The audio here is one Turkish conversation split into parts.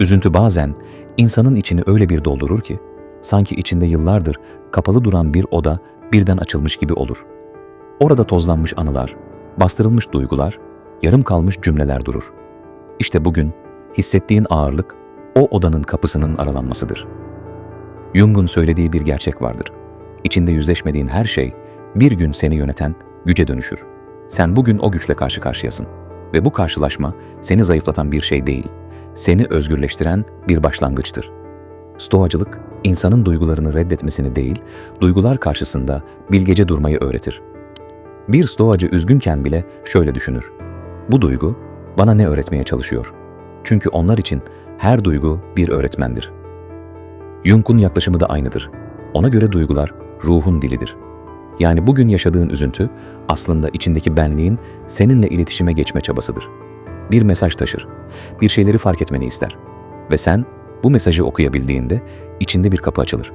Üzüntü bazen insanın içini öyle bir doldurur ki, sanki içinde yıllardır kapalı duran bir oda birden açılmış gibi olur. Orada tozlanmış anılar, bastırılmış duygular, yarım kalmış cümleler durur. İşte bugün hissettiğin ağırlık o odanın kapısının aralanmasıdır. Jung'un söylediği bir gerçek vardır. İçinde yüzleşmediğin her şey bir gün seni yöneten güce dönüşür. Sen bugün o güçle karşı karşıyasın. Ve bu karşılaşma seni zayıflatan bir şey değil, seni özgürleştiren bir başlangıçtır. Stoacılık, insanın duygularını reddetmesini değil, duygular karşısında bilgece durmayı öğretir. Bir stoacı üzgünken bile şöyle düşünür. Bu duygu bana ne öğretmeye çalışıyor? Çünkü onlar için her duygu bir öğretmendir. Jung'un yaklaşımı da aynıdır. Ona göre duygular ruhun dilidir. Yani bugün yaşadığın üzüntü aslında içindeki benliğin seninle iletişime geçme çabasıdır. Bir mesaj taşır. Bir şeyleri fark etmeni ister. Ve sen bu mesajı okuyabildiğinde içinde bir kapı açılır.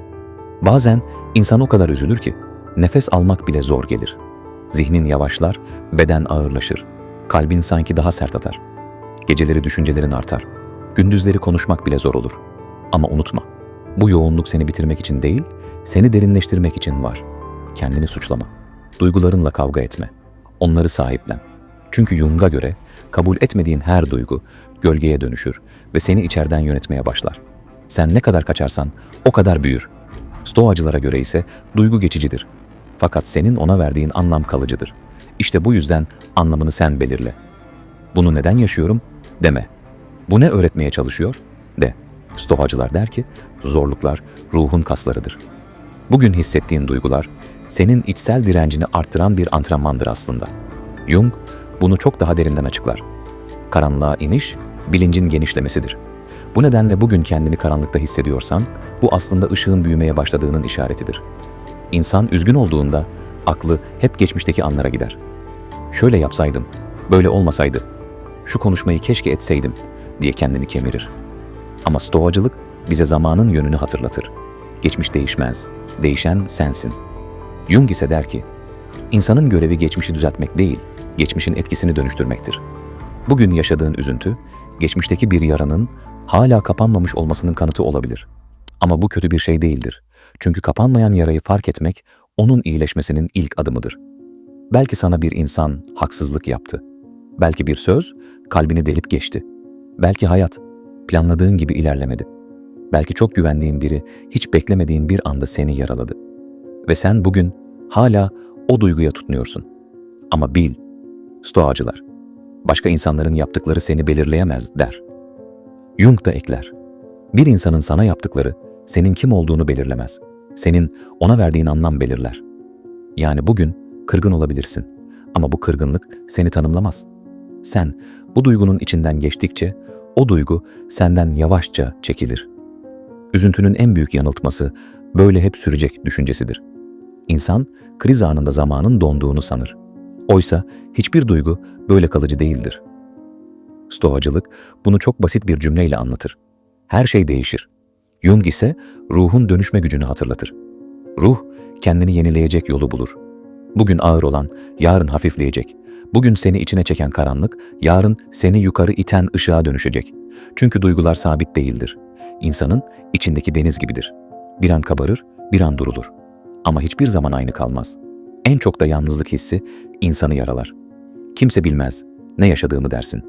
Bazen insan o kadar üzülür ki nefes almak bile zor gelir. Zihnin yavaşlar, beden ağırlaşır. Kalbin sanki daha sert atar. Geceleri düşüncelerin artar. Gündüzleri konuşmak bile zor olur. Ama unutma, bu yoğunluk seni bitirmek için değil, seni derinleştirmek için var. Kendini suçlama. Duygularınla kavga etme. Onları sahiplen. Çünkü Jung'a göre kabul etmediğin her duygu gölgeye dönüşür ve seni içeriden yönetmeye başlar. Sen ne kadar kaçarsan o kadar büyür. Stoacılara göre ise duygu geçicidir. Fakat senin ona verdiğin anlam kalıcıdır. İşte bu yüzden anlamını sen belirle. Bunu neden yaşıyorum? Deme. Bu ne öğretmeye çalışıyor? De. Stoacılar der ki, zorluklar ruhun kaslarıdır. Bugün hissettiğin duygular, senin içsel direncini arttıran bir antrenmandır aslında. Jung bunu çok daha derinden açıklar. Karanlığa iniş, bilincin genişlemesidir. Bu nedenle bugün kendini karanlıkta hissediyorsan, bu aslında ışığın büyümeye başladığının işaretidir. İnsan üzgün olduğunda aklı hep geçmişteki anlara gider. Şöyle yapsaydım, böyle olmasaydı, şu konuşmayı keşke etseydim diye kendini kemirir. Ama stoacılık bize zamanın yönünü hatırlatır. Geçmiş değişmez, değişen sensin. Jung ise der ki, insanın görevi geçmişi düzeltmek değil, geçmişin etkisini dönüştürmektir. Bugün yaşadığın üzüntü, geçmişteki bir yaranın hala kapanmamış olmasının kanıtı olabilir. Ama bu kötü bir şey değildir. Çünkü kapanmayan yarayı fark etmek, onun iyileşmesinin ilk adımıdır. Belki sana bir insan haksızlık yaptı. Belki bir söz kalbini delip geçti. Belki hayat planladığın gibi ilerlemedi. Belki çok güvendiğin biri hiç beklemediğin bir anda seni yaraladı. Ve sen bugün hala o duyguya tutunuyorsun. Ama bil, stoacılar, başka insanların yaptıkları seni belirleyemez der. Jung da ekler. Bir insanın sana yaptıkları senin kim olduğunu belirlemez. Senin ona verdiğin anlam belirler. Yani bugün kırgın olabilirsin ama bu kırgınlık seni tanımlamaz. Sen bu duygunun içinden geçtikçe o duygu senden yavaşça çekilir. Üzüntünün en büyük yanıltması böyle hep sürecek düşüncesidir. İnsan kriz anında zamanın donduğunu sanır. Oysa hiçbir duygu böyle kalıcı değildir. Stoacılık bunu çok basit bir cümleyle anlatır. Her şey değişir. Jung ise ruhun dönüşme gücünü hatırlatır. Ruh kendini yenileyecek yolu bulur. Bugün ağır olan yarın hafifleyecek. Bugün seni içine çeken karanlık, yarın seni yukarı iten ışığa dönüşecek. Çünkü duygular sabit değildir. İnsanın içindeki deniz gibidir. Bir an kabarır, bir an durulur. Ama hiçbir zaman aynı kalmaz. En çok da yalnızlık hissi insanı yaralar. Kimse bilmez ne yaşadığımı dersin.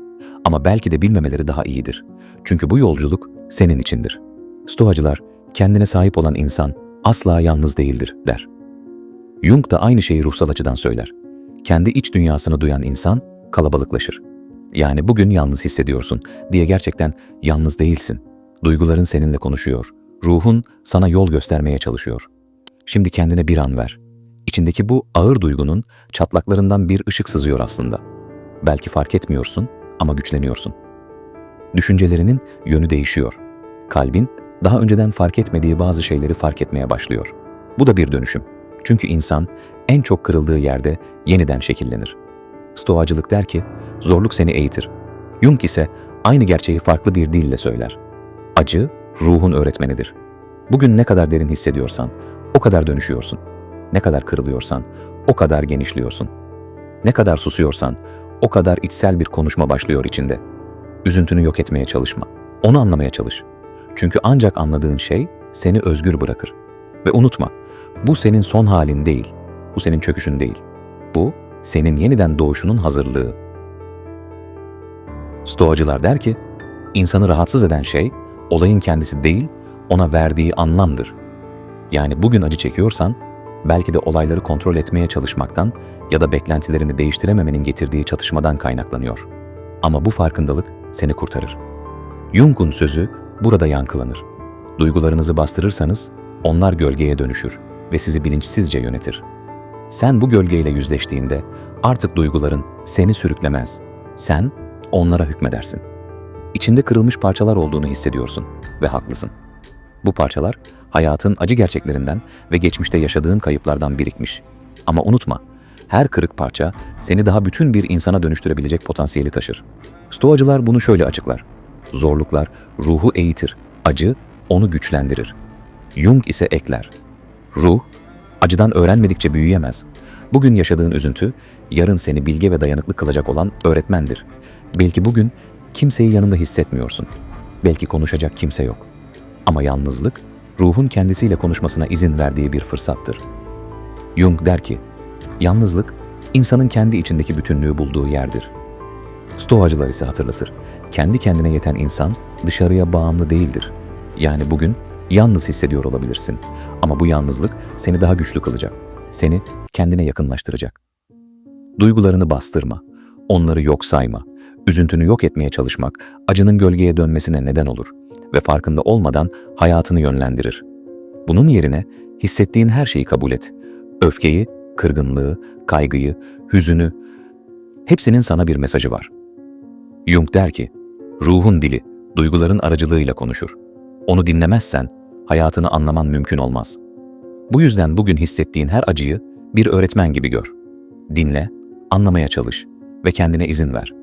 Ama belki de bilmemeleri daha iyidir. Çünkü bu yolculuk senin içindir. Stoacılar, kendine sahip olan insan asla yalnız değildir der. Jung da aynı şeyi ruhsal açıdan söyler. Kendi iç dünyasını duyan insan kalabalıklaşır. Yani bugün yalnız hissediyorsun diye gerçekten yalnız değilsin. Duyguların seninle konuşuyor. Ruhun sana yol göstermeye çalışıyor. Şimdi kendine bir an ver. İçindeki bu ağır duygunun çatlaklarından bir ışık sızıyor aslında. Belki fark etmiyorsun ama güçleniyorsun. Düşüncelerinin yönü değişiyor. Kalbin daha önceden fark etmediği bazı şeyleri fark etmeye başlıyor. Bu da bir dönüşüm. Çünkü insan en çok kırıldığı yerde yeniden şekillenir. Stoacılık der ki, zorluk seni eğitir. Jung ise aynı gerçeği farklı bir dille söyler. Acı, ruhun öğretmenidir. Bugün ne kadar derin hissediyorsan, o kadar dönüşüyorsun. Ne kadar kırılıyorsan, o kadar genişliyorsun. Ne kadar susuyorsan, o kadar içsel bir konuşma başlıyor içinde. Üzüntünü yok etmeye çalışma. Onu anlamaya çalış. Çünkü ancak anladığın şey seni özgür bırakır. Ve unutma, bu senin son halin değil, bu senin çöküşün değil. Bu, senin yeniden doğuşunun hazırlığı. Stoacılar der ki, insanı rahatsız eden şey, olayın kendisi değil, ona verdiği anlamdır. Yani bugün acı çekiyorsan, belki de olayları kontrol etmeye çalışmaktan ya da beklentilerini değiştirememenin getirdiği çatışmadan kaynaklanıyor. Ama bu farkındalık seni kurtarır. Jung'un sözü burada yankılanır. Duygularınızı bastırırsanız onlar gölgeye dönüşür ve sizi bilinçsizce yönetir. Sen bu gölgeyle yüzleştiğinde artık duyguların seni sürüklemez. Sen onlara hükmedersin. İçinde kırılmış parçalar olduğunu hissediyorsun ve haklısın. Bu parçalar hayatın acı gerçeklerinden ve geçmişte yaşadığın kayıplardan birikmiş. Ama unutma, her kırık parça seni daha bütün bir insana dönüştürebilecek potansiyeli taşır. Stoacılar bunu şöyle açıklar. Zorluklar ruhu eğitir, acı onu güçlendirir. Jung ise ekler. Ruh, acıdan öğrenmedikçe büyüyemez. Bugün yaşadığın üzüntü, yarın seni bilge ve dayanıklı kılacak olan öğretmendir. Belki bugün kimseyi yanında hissetmiyorsun. Belki konuşacak kimse yok. Ama yalnızlık, ruhun kendisiyle konuşmasına izin verdiği bir fırsattır. Jung der ki, yalnızlık, insanın kendi içindeki bütünlüğü bulduğu yerdir. Stoacılar ise hatırlatır, kendi kendine yeten insan dışarıya bağımlı değildir. Yani bugün yalnız hissediyor olabilirsin ama bu yalnızlık seni daha güçlü kılacak, seni kendine yakınlaştıracak. Duygularını bastırma, onları yok sayma, üzüntünü yok etmeye çalışmak acının gölgeye dönmesine neden olur ve farkında olmadan hayatını yönlendirir. Bunun yerine hissettiğin her şeyi kabul et. Öfkeyi, kırgınlığı, kaygıyı, hüzünü, hepsinin sana bir mesajı var. Jung der ki, ruhun dili, duyguların aracılığıyla konuşur. Onu dinlemezsen hayatını anlaman mümkün olmaz. Bu yüzden bugün hissettiğin her acıyı bir öğretmen gibi gör. Dinle, anlamaya çalış ve kendine izin ver.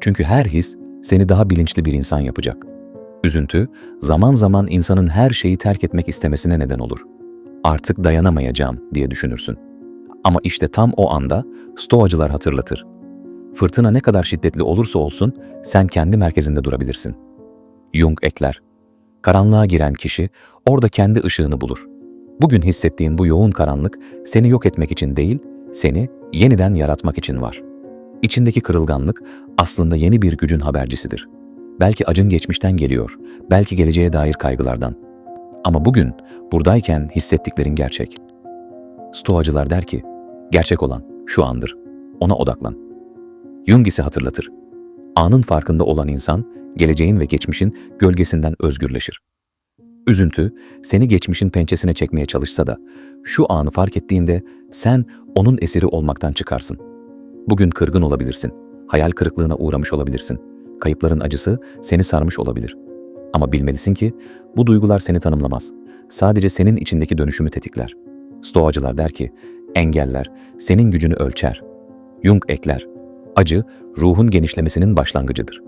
Çünkü her his seni daha bilinçli bir insan yapacak. Üzüntü, zaman zaman insanın her şeyi terk etmek istemesine neden olur. Artık dayanamayacağım diye düşünürsün. Ama işte tam o anda stoacılar hatırlatır. Fırtına ne kadar şiddetli olursa olsun sen kendi merkezinde durabilirsin. Jung ekler. Karanlığa giren kişi orada kendi ışığını bulur. Bugün hissettiğin bu yoğun karanlık seni yok etmek için değil, seni yeniden yaratmak için var. İçindeki kırılganlık aslında yeni bir gücün habercisidir. Belki acın geçmişten geliyor, belki geleceğe dair kaygılardan. Ama bugün buradayken hissettiklerin gerçek. Stoacılar der ki, gerçek olan şu andır. Ona odaklan. Jung ise hatırlatır. Anın farkında olan insan, geleceğin ve geçmişin gölgesinden özgürleşir. Üzüntü, seni geçmişin pençesine çekmeye çalışsa da, şu anı fark ettiğinde sen onun esiri olmaktan çıkarsın. Bugün kırgın olabilirsin, hayal kırıklığına uğramış olabilirsin, kayıpların acısı seni sarmış olabilir. Ama bilmelisin ki bu duygular seni tanımlamaz. Sadece senin içindeki dönüşümü tetikler. Stoacılar der ki, engeller senin gücünü ölçer. Jung ekler, acı ruhun genişlemesinin başlangıcıdır.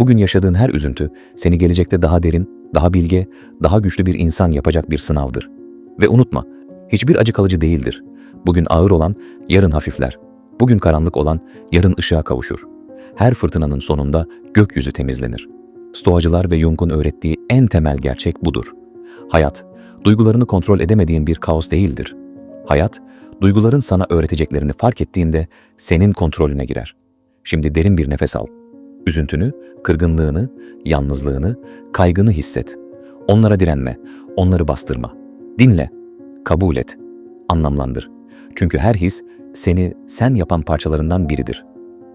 Bugün yaşadığın her üzüntü seni gelecekte daha derin, daha bilge, daha güçlü bir insan yapacak bir sınavdır. Ve unutma, hiçbir acı kalıcı değildir. Bugün ağır olan yarın hafifler. Bugün karanlık olan yarın ışığa kavuşur. Her fırtınanın sonunda gökyüzü temizlenir. Stoacılar ve Jung'un öğrettiği en temel gerçek budur. Hayat, duygularını kontrol edemediğin bir kaos değildir. Hayat, duyguların sana öğreteceklerini fark ettiğinde senin kontrolüne girer. Şimdi derin bir nefes al. Üzüntünü, kırgınlığını, yalnızlığını, kaygını hisset. Onlara direnme, onları bastırma. Dinle, kabul et, anlamlandır. Çünkü her his seni sen yapan parçalarından biridir.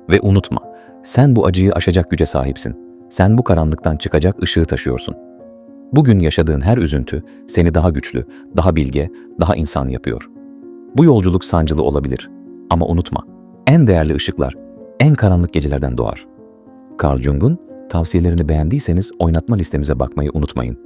Ve unutma, sen bu acıyı aşacak güce sahipsin. Sen bu karanlıktan çıkacak ışığı taşıyorsun. Bugün yaşadığın her üzüntü seni daha güçlü, daha bilge, daha insan yapıyor. Bu yolculuk sancılı olabilir ama unutma, en değerli ışıklar en karanlık gecelerden doğar. Carl Jung'un tavsiyelerini beğendiyseniz oynatma listemize bakmayı unutmayın.